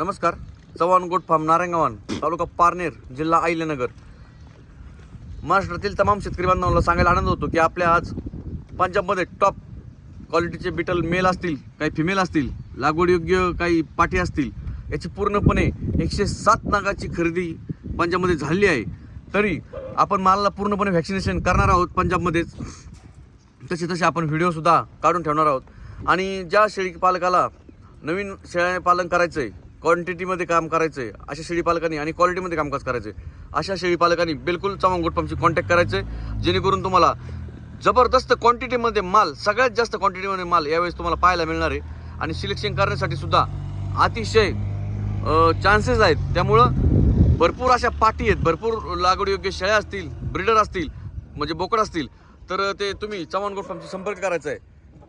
नमस्कार. Chavan goat farm नारायणगावान तालुका पारनेर जिल्हा आयल्यानगर महाराष्ट्रातील तमाम शेतकरी बांधवांना सांगायला आनंद होतो की आपल्या आज पंजाबमध्ये टॉप क्वालिटीचे बिटल मेल असतील काही फिमेल असतील लागवडयोग्य काही पाठी असतील याची पूर्णपणे एकशे सात नागाची खरेदी पंजाबमध्ये झाली आहे. तरी आपण मालाला पूर्णपणे व्हॅक्सिनेशन करणार आहोत पंजाबमध्येच. तसे तसे आपण व्हिडिओसुद्धा काढून ठेवणार आहोत. आणि ज्या शेळी पालकाला नवीन शेळ्या पालन करायचं आहे क्वांटिटीमध्ये काम करायचं आहे अशा शेळी पालकांनी आणि क्वालिटीमध्ये कामकाज करायचं आहे अशा शेळी पालकांनी बिलकुल चव्हाण गोटपामची कॉन्टॅक्ट करायचं आहे जेणेकरून तुम्हाला जबरदस्त क्वांटिटीमध्ये माल सगळ्यात जास्त क्वांटिटीमध्ये माल यावेळेस तुम्हाला पाहायला मिळणार आहे. आणि सिलेक्शन करण्यासाठी सुद्धा अतिशय चान्सेस आहेत. त्यामुळं भरपूर अशा पाठी आहेत. भरपूर लागवडयोग्य शेळ्या असतील ब्रिडर असतील म्हणजे बोकड असतील तर ते तुम्ही चव्हाण गोटपामशी संपर्क करायचा आहे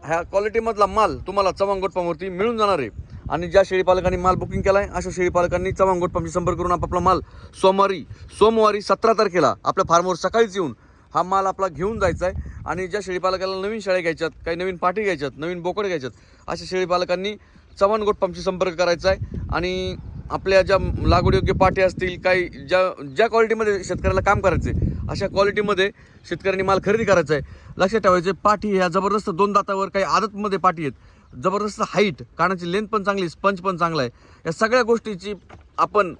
ह्या क्वालिटीमधला माल तुम्हाला चव्हाण गोटपामवरती मिळून जाणार आहे. आणि ज्या शेळीपालकांनी माल बुकिंग केला आहे अशा शेळीपालकांनी चव्हाण गोटपामशी संपर्क करून आपापला माल सोमवारी सोमवारी सतरा तारखेला आपल्या फार्मवर सकाळीच येऊन हा माल आपला घेऊन जायचा आहे आणि ज्या शेळीपालकाला नवीन शेळ्या घ्यायच्यात काही नवीन पाठी घ्यायच्यात नवीन बोकड घ्यायच्यात अशा शेळीपालकांनी चव्हाण पंपशी संपर्क करायचा आहे आणि आपल्या ज्या लागवडयोग्य पाठी असतील काही ज्या ज्या क्वालिटीमध्ये शेतकऱ्याला काम करायचं आहे अशा क्वालिटीमध्ये शेतकऱ्यांनी माल खरेदी करायचा आहे लक्षात ठेवायचे पाठी ह्या जबरदस्त दोन दातावर काही आदतमध्ये पाठी आहेत. जबरदस्त हाईट कानाची लेंथ पण चांगली स्पंज पण चांगला आहे. या सगळ्या गोष्टीची आपण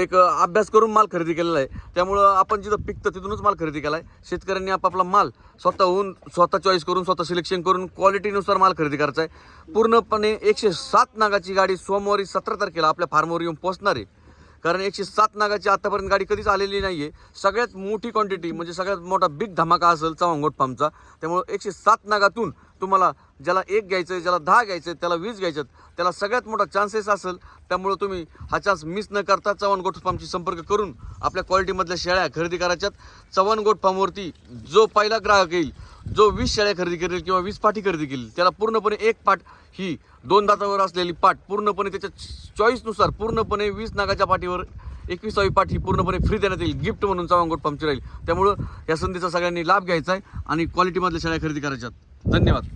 एक अभ्यास करून माल खरेदी केलेला आहे. त्यामुळं आपण जिथं पिकतं तिथूनच माल खरेदी केला आहे शेतकऱ्यांनी आपापला माल स्वतःहून स्वतः चॉईस करून स्वतः सिलेक्शन करून क्वालिटीनुसार माल खरेदी करायचा आहे. पूर्णपणे एकशे सात नागाची गाडी सोमवारी सतरा तारखेला आपल्या फार्मवर येऊन पोहोचणार आहे. कारण एकशे सात नागाची आतापर्यंत गाडी कधीच आलेली नाही आहे सगळ्यात मोठी क्वांटिटी म्हणजे सगळ्यात मोठा बिग धमाका असेल चव्हाणगोट फार्मचा त्यामुळं एकशे सात नागातून तुम्हाला ज्याला एक घ्यायचं आहे ज्याला दहा घ्यायचं आहे त्याला वीस घ्यायचं त्याला सगळ्यात मोठा चान्सेस असेल त्यामुळं तुम्ही हा चान्स मिस न करता चव्हाणगोट फार्मशी संपर्क करून आपल्या क्वालिटीमधल्या शेळ्या खरेदी करायच्यात. चव्हाणगोट फार्मवरती जो पहिला ग्राहक येईल जो वीस शेळ्या खरेदी करेल किंवा वीस पाठी खरेदी केली त्याला पूर्णपणे एक पाठ ही दोन दातावर असलेली पाठ पूर्णपणे त्याच्या चॉईसनुसार पूर्णपणे वीस नागाच्या पाठीवर एकविसावी पाठ ही पूर्णपणे फ्री देण्यात येईल गिफ्ट म्हणून चव्हाणगोट पंपची राहील. त्यामुळं या संधीचा सगळ्यांनी लाभ घ्यायचा आहे आणि क्वालिटीमधल्या शेळ्या खरेदी करायच्यात. धन्यवाद.